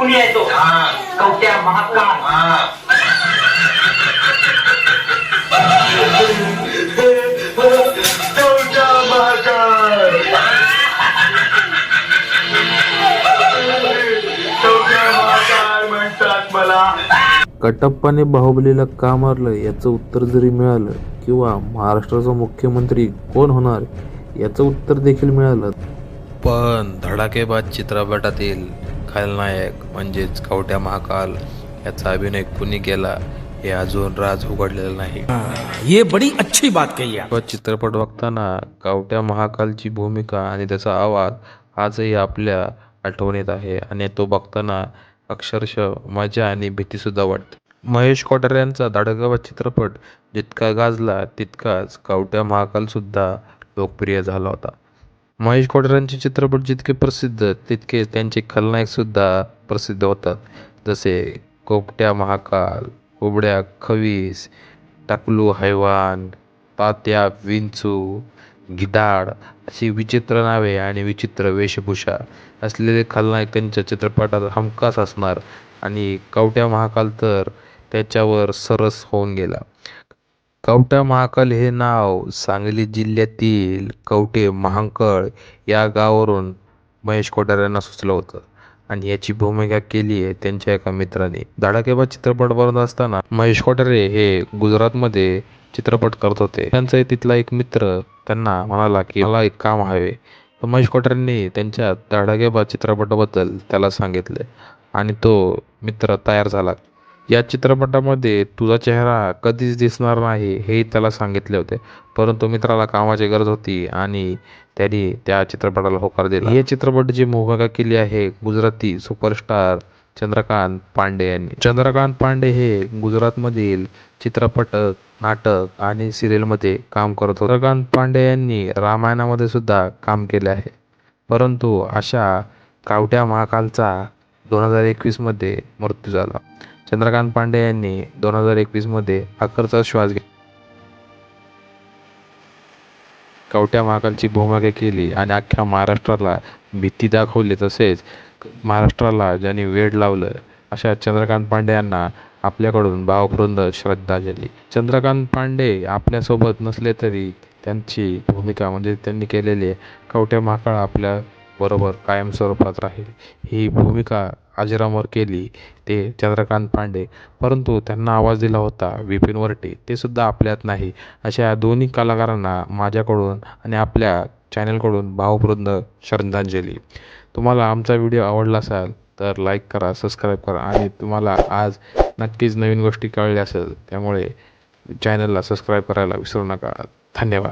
कुणी आहे तो. हा. कवट्या महाकाळ हा. कटप्पाने बाहुबलीला का मारलं याचं उत्तर जरी मिळालं किंवा महाराष्ट्राचा मुख्यमंत्री कोण होणार याचं उत्तर देखील मिळालं. पण धडाकेबाज चित्रपटातील खलनायक म्हणजेच कवट्या महाकाल याचा अभिनय कुणी केला हे अजून राज उघडलेलं नाही. ये बड़ी अच्छी बात कही आप. व चित्रपट बघताना कवट्या महाकालची भूमिका आणि त्याचा आवाज आजही आपल्या आठवणीत आहे आणि तो बघताना अक्षरशः मजा आणि भीतीसुद्धा वाटते. महेश कोठारे यांचा धडकाबाज चित्रपट जितका गाजला तितकाच कवट्या महाकालसुद्धा लोकप्रिय झाला होता. महेश कोठारांचे चित्रपट जितके प्रसिद्ध तितके त्यांचे खलनायकसुद्धा प्रसिद्ध होतात. जसे कोकट्या महाकाल उबड्या खवीस टाकलू हैवान तात्या विंचू गिधाड अशी विचित्र नावे आणि विचित्र वेशभूषा असलेले खलनायक त्यांच्या चित्रपटात हमखास असणार आणि कवट्या महाकाल तर त्याच्यावर सरस होऊन गेला. कवठा महाकाल हे नाव सांगली जिल्ह्यातील कवठे महांकाळ या गावावरून महेश कोठारे यांना सुचलं होतं. आणि याची भूमिका केली आहे त्यांच्या एका मित्राने. धडाकेबाज चित्रपट बनवत असताना महेश कोठारे हे गुजरातमध्ये चित्रपट करत होते. त्यांचा तिथला एक मित्र त्यांना म्हणाला की मला एक काम हवे. तर महेश कोठारेंनी त्यांच्या धडाकेबाज चित्रपटाबद्दल त्याला सांगितले आणि तो मित्र तयार झाला. या चित्रपटामध्ये तुझा चेहरा कधीच दिसणार नाही हेही त्याला सांगितले होते. परंतु मित्राला कामाची गरज होती आणि त्यांनी त्या चित्रपटाला होकार दिला. हे चित्रपटाची भूमिका केली आहे गुजराती सुपरस्टार चंद्रकांत पांडे यांनी. चंद्रकांत पांडे हे गुजरातमधील चित्रपट नाटक आणि सिरियलमध्ये काम करत होते. चंद्रकांत पांडे यांनी रामायणामध्ये सुद्धा काम केले आहे. परंतु अशा कावट्या महाकालचा दोन हजार एकवीसमध्ये मृत्यू झाला. चंद्रकांत पांडे यांनी दोन हजार एकवीसमध्ये अखेरचा श्वास घेतला कवट्या महाकालची भूमिका केली आणि अख्ख्या महाराष्ट्राला भीती दाखवली. तसेच महाराष्ट्राला ज्यांनी वेड लावलं अशा चंद्रकांत पांडे यांना आपल्याकडून भावपूर्ण श्रद्धांजली चंद्रकांत पांडे आपल्यासोबत नसले तरी त्यांची भूमिका म्हणजे त्यांनी केलेली कवट्या महाकाळ आपल्या बरोबर कायम स्वरूपात राहील. ही भूमिका अजरामर केली ते चंद्रकांत पांडे. परंतु त्यांना आवाज दिला होता विपिन वरटे. ते सुद्धा आपल्यात नाही. अशा या दोन्ही कलाकारांना माझ्याकडून आणि आपल्या चॅनलकडून भावपूर्ण श्रद्धांजली. तुम्हाला आमचा व्हिडिओ आवडला असाल तर लाईक करा सबस्क्राईब करा आणि तुम्हाला आज नक्कीच नवीन गोष्टी कळल्या असेल त्यामुळे चॅनलला सबस्क्राईब करायला विसरू नका. धन्यवाद.